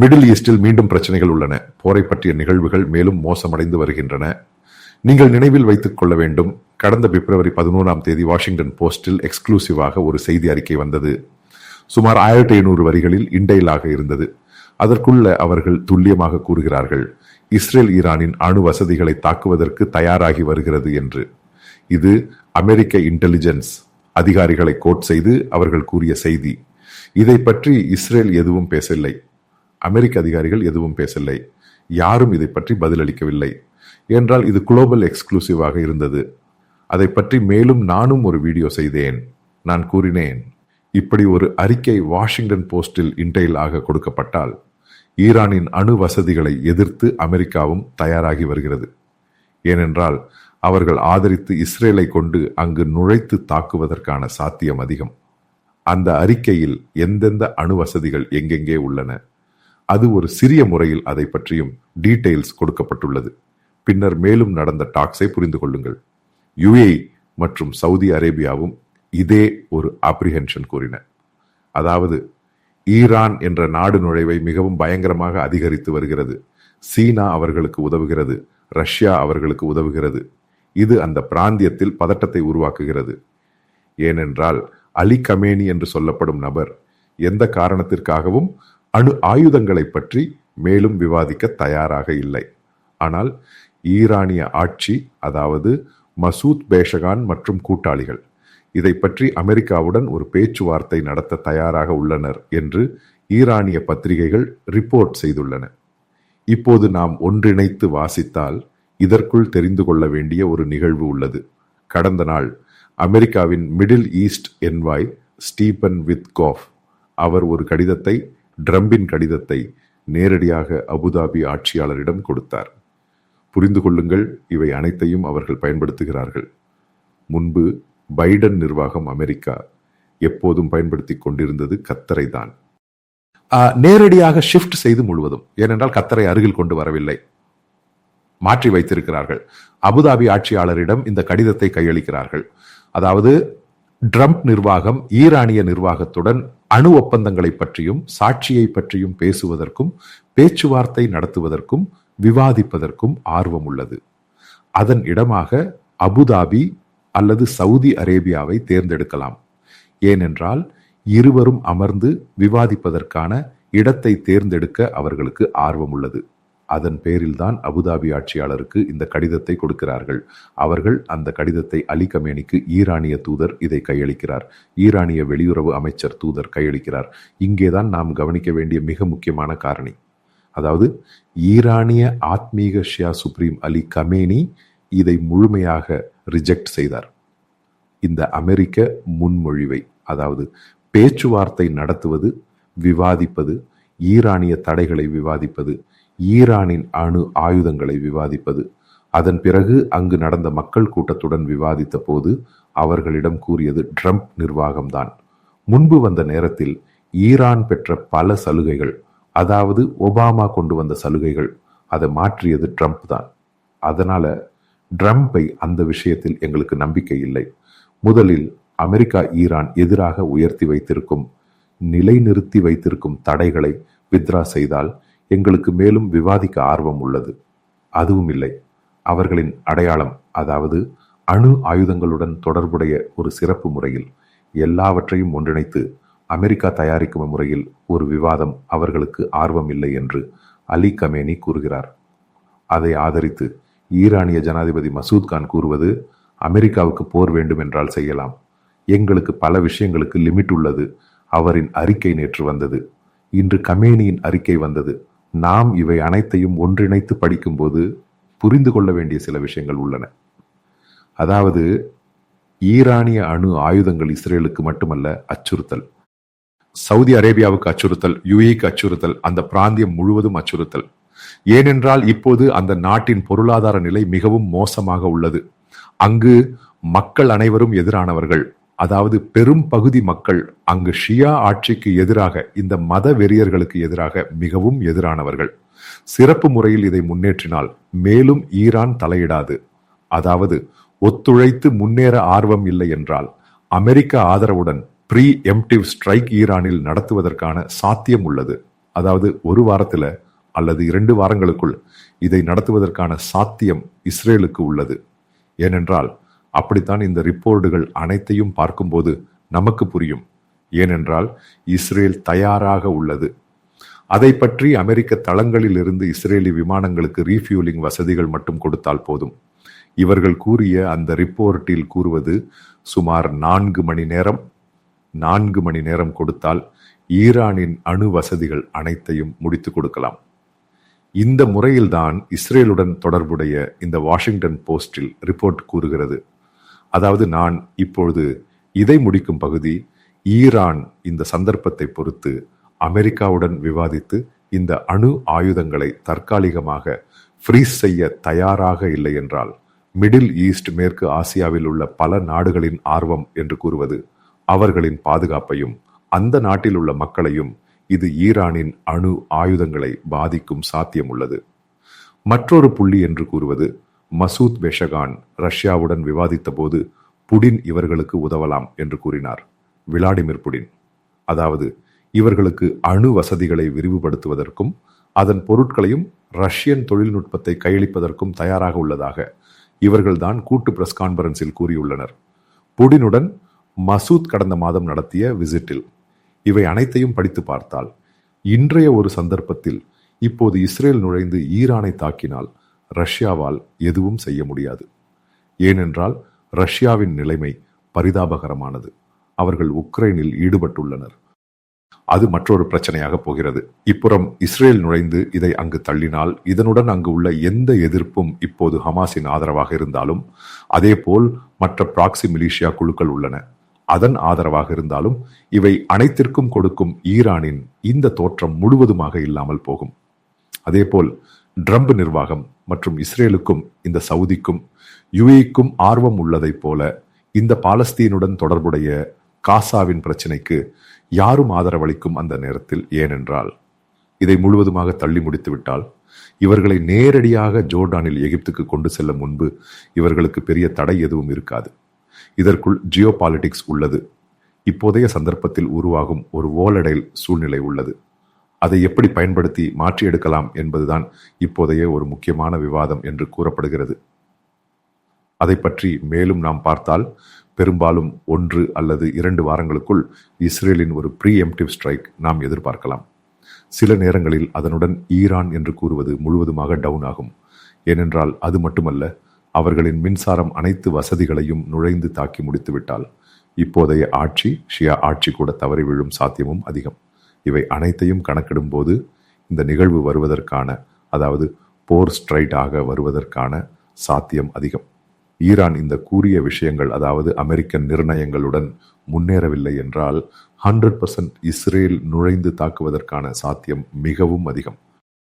Middle ஈஸ்டில் மீண்டும் பிரச்சனைகள் உள்ளன. போரை பற்றிய நிகழ்வுகள் மேலும் மோசமடைந்து வருகின்றன. நீங்கள் நினைவில் வைத்துக் கொள்ள வேண்டும். கடந்த பிப்ரவரி பதினோராம் தேதி வாஷிங்டன் போஸ்டில் எக்ஸ்க்ளூசிவாக ஒரு செய்தி அறிக்கை வந்தது. சுமார் ஆயிரத்தி ஐநூறு வரிகளில் இண்டெயிலாக இருந்தது. அதற்குள்ள அவர்கள் துல்லியமாக கூறுகிறார்கள் இஸ்ரேல் ஈரானின் அணு வசதிகளை தாக்குவதற்கு தயாராகி வருகிறது என்று. இது அமெரிக்க இன்டெலிஜென்ஸ் அதிகாரிகளை கோட் செய்து அவர்கள் கூறிய செய்தி. இதை பற்றி இஸ்ரேல் எதுவும் பேசவில்லை. அமெரிக்க அதிகாரிகள் எதுவும் பேசவில்லை யாரும் இதை பற்றி பதிலளிக்கவில்லை. என்றால் இது குளோபல் எக்ஸ்க்ளூசிவாக இருந்தது. அதை பற்றி மேலும் நானும் ஒரு வீடியோ செய்தேன். நான் கூறினேன் இப்படி ஒரு அறிக்கை வாஷிங்டன் போஸ்டில் இன்டெயில் ஆக கொடுக்கப்பட்டால் ஈரானின் அணு வசதிகளை எதிர்த்து அமெரிக்காவும் தயாராகி வருகிறது. ஏனென்றால் அவர்கள் ஆதரித்து இஸ்ரேலை கொண்டு அங்கு நுழைத்து தாக்குவதற்கான சாத்தியம் அதிகம். அந்த அறிக்கையில் எந்தெந்த அணு வசதிகள் எங்கெங்கே உள்ளன? அது ஒரு சிறிய முறையில் அதை பற்றியும் டீடைல்ஸ் கொடுக்கப்பட்டுள்ளது. பின்னர் மேலும் நடந்த டாக்ஸை புரிந்து கொள்ளுங்கள். யுஏ மற்றும் சவுதி அரேபியாவும் இதே ஒரு அப்ரிஹென்ஷன் கூறின. அதாவது ஈரான் என்ற நாடு நுழைவை மிகவும் பயங்கரமாக அதிகரித்து வருகிறது. சீனா அவர்களுக்கு உதவுகிறது. ரஷ்யா அவர்களுக்கு உதவுகிறது. இது அந்த பிராந்தியத்தில் பதட்டத்தை உருவாக்குகிறது. ஏனென்றால் அலி கமேனி என்று சொல்லப்படும் நபர் எந்த காரணத்திற்காகவும் அணு ஆயுதங்களை பற்றி மேலும் விவாதிக்க தயாராக இல்லை. ஆனால் ஈரானிய ஆட்சி அதாவது மசூத் பேஷகான் மற்றும் கூட்டாளிகள் இதை பற்றி அமெரிக்காவுடன் ஒரு பேச்சுவார்த்தை நடத்த தயாராக உள்ளனர் என்று ஈரானிய பத்திரிகைகள் ரிப்போர்ட் செய்துள்ளன. இப்போது நாம் ஒன்றிணைத்து வாசித்தால் இதற்குள் தெரிந்து கொள்ள வேண்டிய ஒரு நிகழ்வு உள்ளது. கடந்த நாள் அமெரிக்காவின் Middle East envoy Stephen Witkoff அவர் ஒரு கடிதத்தை ட்ரம்பின் கடிதத்தை நேரடியாக அபுதாபி ஆட்சியாளரிடம் கொடுத்தார். புரிந்து கொள்ளுங்கள் இவை அனைத்தையும் அவர்கள் பயன்படுத்துகிறார்கள். முன்பு பைடன் நிர்வாகம் அமெரிக்கா எப்போதும் பயன்படுத்தி கொண்டிருந்தது கத்தரை தான் நேரடியாக ஷிஃப்ட் செய்து முழுவதும் ஏனென்றால் கத்தரை அருகில் கொண்டு வரவில்லை. மாற்றி வைத்திருக்கிறார்கள். அபுதாபி ஆட்சியாளரிடம் இந்த கடிதத்தை கையளிக்கிறார்கள். அதாவது ட்ரம்ப் நிர்வாகம் ஈரானிய நிர்வாகத்துடன் அணு ஒப்பந்தங்களை பற்றியும் சாட்சியை பற்றியும் பேசுவதற்கும் பேச்சுவார்த்தை நடத்துவதற்கும் விவாதிப்பதற்கும் ஆர்வம் உள்ளது அதன் இடமாக அபுதாபி அல்லது சவுதி அரேபியாவை தேர்ந்தெடுக்கலாம். ஏனென்றால் இருவரும் அமர்ந்து விவாதிப்பதற்கான இடத்தை தேர்ந்தெடுக்க அவர்களுக்கு ஆர்வம் உள்ளது அதன் பேரில்தான் அபுதாபி ஆட்சியாளருக்கு இந்த கடிதத்தை கொடுக்கிறார்கள். அவர்கள் அந்த கடிதத்தை அலி கமேனிக்கு ஈரானிய தூதர் இதை கையளிக்கிறார். ஈரானிய வெளியுறவு அமைச்சர் தூதர் கையளிக்கிறார். இங்கேதான் நாம் கவனிக்க வேண்டிய மிக முக்கியமான காரணி. அதாவது ஈரானிய ஆத்மீக ஷியா சுப்ரீம் அலி கமேனி இதை முழுமையாக ரிஜெக்ட் செய்தார். இந்த அமெரிக்க முன்மொழிவை அதாவது பேச்சுவார்த்தை நடத்துவது விவாதிப்பது ஈரானிய தடைகளை விவாதிப்பது ஈரானின் அணு ஆயுதங்களை விவாதிப்பது. அதன் பிறகு அங்கு நடந்த மக்கள் கூட்டத்துடன் விவாதித்த போது அவர்களிடம் கூறியது ட்ரம்ப் நிர்வாகம்தான். முன்பு வந்த நேரத்தில் ஈரான் பெற்ற பல சலுகைகள் அதாவது ஒபாமா கொண்டு வந்த சலுகைகள் அதை மாற்றியது ட்ரம்ப் தான் அதனால ட்ரம்பை அந்த விஷயத்தில் எங்களுக்கு நம்பிக்கை இல்லை. முதலில் அமெரிக்கா ஈரான் எதிராக உயர்த்தி வைத்திருக்கும் நிலைநிறுத்தி வைத்திருக்கும் தடைகளை வித்ரா செய்தால் எங்களுக்கு மேலும் விவாதிக்க ஆர்வம் உள்ளது. அதுவும் இல்லை. அவர்களின் அடையாளம் அதாவது அணு ஆயுதங்களுடன் தொடர்புடைய ஒரு சிறப்பு முறையில் எல்லாவற்றையும் ஒன்றிணைத்து அமெரிக்கா தயாரிக்கும் முறையில் ஒரு விவாதம் அவர்களுக்கு ஆர்வம் இல்லை என்று அலி கமேனி கூறுகிறார். அதை ஆதரித்து ஈரானிய ஜனாதிபதி மசூத் கான் கூறுவது அமெரிக்காவுக்கு போர் வேண்டும் என்றால் செய்யலாம். எங்களுக்கு பல விஷயங்களுக்கு லிமிட் உள்ளது. அவரின் அறிக்கை நேற்று வந்தது. இன்று கமேனியின் அறிக்கை வந்தது. நாம் இவை அனைத்தையும் ஒன்றிணைத்து படிக்கும்போது புரிந்து கொள்ள வேண்டிய சில விஷயங்கள் உள்ளன. அதாவது ஈரானிய அணு ஆயுதங்கள் இஸ்ரேலுக்கு மட்டுமல்ல அச்சுறுத்தல். சவுதி அரேபியாவுக்கு அச்சுறுத்தல் யுஏக்கு அச்சுறுத்தல் அந்த பிராந்தியம் முழுவதும் அச்சுறுத்தல். ஏனென்றால் இப்போது அந்த நாட்டின் பொருளாதார நிலை மிகவும் மோசமாக உள்ளது. அங்கு மக்கள் அனைவரும் எதிரானவர்கள். அதாவது பெரும் பகுதி மக்கள் அங்கு ஷியா ஆட்சிக்கு எதிராக இந்த மத வெறியர்களுக்கு எதிராக மிகவும் எதிரானவர்கள். சிறப்பு முறையில் இதை முன்னேற்றினால் மேலும் ஈரான் தலையிடாது. அதாவது ஒத்துழைத்து முன்னேற ஆர்வம் இல்லை என்றால் அமெரிக்க ஆதரவுடன் ப்ரீ எம்டிவ் ஸ்ட்ரைக் ஈரானில் நடத்துவதற்கான சாத்தியம் உள்ளது. அதாவது ஒரு வாரத்தில் அல்லது இரண்டு வாரங்களுக்குள் இதை நடத்துவதற்கான சாத்தியம் இஸ்ரேலுக்கு உள்ளது. ஏனென்றால் அப்படித்தான் இந்த ரிப்போர்ட்டுகள் அனைத்தையும் பார்க்கும்போது நமக்கு புரியும். ஏனென்றால் இஸ்ரேல் தயாராக உள்ளது. அதை பற்றி அமெரிக்க தளங்களில் இருந்து இஸ்ரேலி விமானங்களுக்கு ரீஃபியூலிங் வசதிகள் மட்டும் கொடுத்தால் போதும். இவர்கள் கூறிய அந்த ரிப்போர்ட்டில் கூறுவது சுமார் நான்கு மணி நேரம் நான்கு மணி நேரம் கொடுத்தால் ஈரானின் அணு வசதிகள் அனைத்தையும் முடித்து கொடுக்கலாம். இந்த முறையில்தான் இஸ்ரேலுடன் தொடர்புடைய இந்த வாஷிங்டன் போஸ்டில் ரிப்போர்ட் கூறுகிறது. அதாவது நான் இப்பொழுது இதை முடிக்கும் பகுதி ஈரான் இந்த சந்தர்ப்பத்தை பொறுத்து அமெரிக்காவுடன் விவாதித்து இந்த அணு ஆயுதங்களை தற்காலிகமாக ஃப்ரீஸ் செய்ய தயாராக இல்லை என்றால் மிடில் ஈஸ்ட் மேற்கு ஆசியாவில் உள்ள பல நாடுகளின் ஆர்வம் என்று கூறுவது அவர்களின் பாதுகாப்பையும் அந்த நாட்டில் உள்ள மக்களையும் இது ஈரானின் அணு ஆயுதங்களை பாதிக்கும் சாத்தியம் உள்ளது. மற்றொரு புள்ளி என்று கூறுவது மசூத் பெஷகான் ரஷ்யாவுடன் விவாதித்த போது புடின் இவர்களுக்கு உதவலாம் என்று கூறினார். Vladimir Putin. அதாவது இவர்களுக்கு அணு வசதிகளை விரிவுபடுத்துவதற்கும் அதன் பொருட்களையும் ரஷ்யன் தொழில்நுட்பத்தை கையளிப்பதற்கும் தயாராக உள்ளதாக இவர்கள்தான் கூட்டு பிரஸ் கான்பரன்ஸில் கூறியுள்ளனர். புடினுடன் மசூத் கடந்த மாதம் நடத்திய விசிட்டில் இவை அனைத்தையும் படித்து பார்த்தால் இன்றைய ஒரு சந்தர்ப்பத்தில் இப்போது இஸ்ரேல் நுழைந்து ஈரானை தாக்கினால் ரஷ்யாவால் எதுவும் செய்ய முடியாது. ஏனென்றால் ரஷ்யாவின் நிலைமை பரிதாபகரமானது. அவர்கள் உக்ரைனில் ஈடுபட்டுள்ளனர். அது மற்றொரு பிரச்சனையாக போகிறது. இப்புறம் இஸ்ரேல் நுழைந்து இதை அங்கு தள்ளினால் இதனுடன் அங்கு உள்ள எந்த எதிர்ப்பும் இப்போது ஹமாஸின் ஆதரவாக இருந்தாலும் அதேபோல் மற்ற பிராக்சி மிலிஷியா குழுக்கள் உள்ளன. அதன் ஆதரவாக இருந்தாலும் இவை அனைத்திற்கும் கொடுக்கும் ஈரானின் இந்த தோற்றம் முழுவதுமாக இல்லாமல் போகும். அதேபோல் ட்ரம்ப் நிர்வாகம் மற்றும் இஸ்ரேலுக்கும் இந்த சவுதிக்கும் யுஏக்கும் ஆர்வம் உள்ளதைப் போல இந்த பாலஸ்தீனுடன் தொடர்புடைய காசாவின் பிரச்சினைக்கு யாரும் ஆதரவளிக்கும் அந்த நேரத்தில் ஏனென்றால் இதை முழுவதுமாக தள்ளி முடித்துவிட்டால் இவர்களை நேரடியாக ஜோர்டானில் எகிப்துக்கு கொண்டு செல்ல முன்பு இவர்களுக்கு பெரிய தடை எதுவும் இருக்காது. இதற்குள் ஜியோ பாலிடிக்ஸ் உள்ளது. இப்போதைய சந்தர்ப்பத்தில் உருவாகும் ஒரு ஓலடைல் சூழ்நிலை உள்ளது. அதை எப்படி பயன்படுத்தி மாற்றி எடுக்கலாம் என்பதுதான் இப்போதைய ஒரு முக்கியமான விவாதம் என்று கூறப்படுகிறது. அதை பற்றி மேலும் நாம் பார்த்தால் பெரும்பாலும் ஒன்று அல்லது இரண்டு வாரங்களுக்குள் இஸ்ரேலின் ஒரு ப்ரீ எம்டிவ் ஸ்ட்ரைக் நாம் எதிர்பார்க்கலாம். சில நேரங்களில் அதனுடன் ஈரான் என்று கூறுவது முழுவதுமாக டவுன் ஆகும். ஏனென்றால் அது மட்டுமல்ல அவர்களின் மின்சாரம் அனைத்து வசதிகளையும் நுழைந்து தாக்கி முடித்துவிட்டால் இப்போதைய ஆட்சி ஷியா ஆட்சி கூட தவறி விழும் சாத்தியமும் அதிகம். இவை அனைத்தையும் கணக்கிடும்போது இந்த நிகழ்வு வருவதற்கான அதாவது போர் ஸ்ட்ரைட் ஆக வருவதற்கான சாத்தியம் அதிகம். ஈரான் இந்த கூறிய விஷயங்கள் அதாவது அமெரிக்கன் நிர்ணயங்களுடன் முன்னேறவில்லை என்றால் ஹண்ட்ரட் பர்சன்ட் இஸ்ரேல் நுழைந்து தாக்குவதற்கான சாத்தியம் மிகவும் அதிகம்.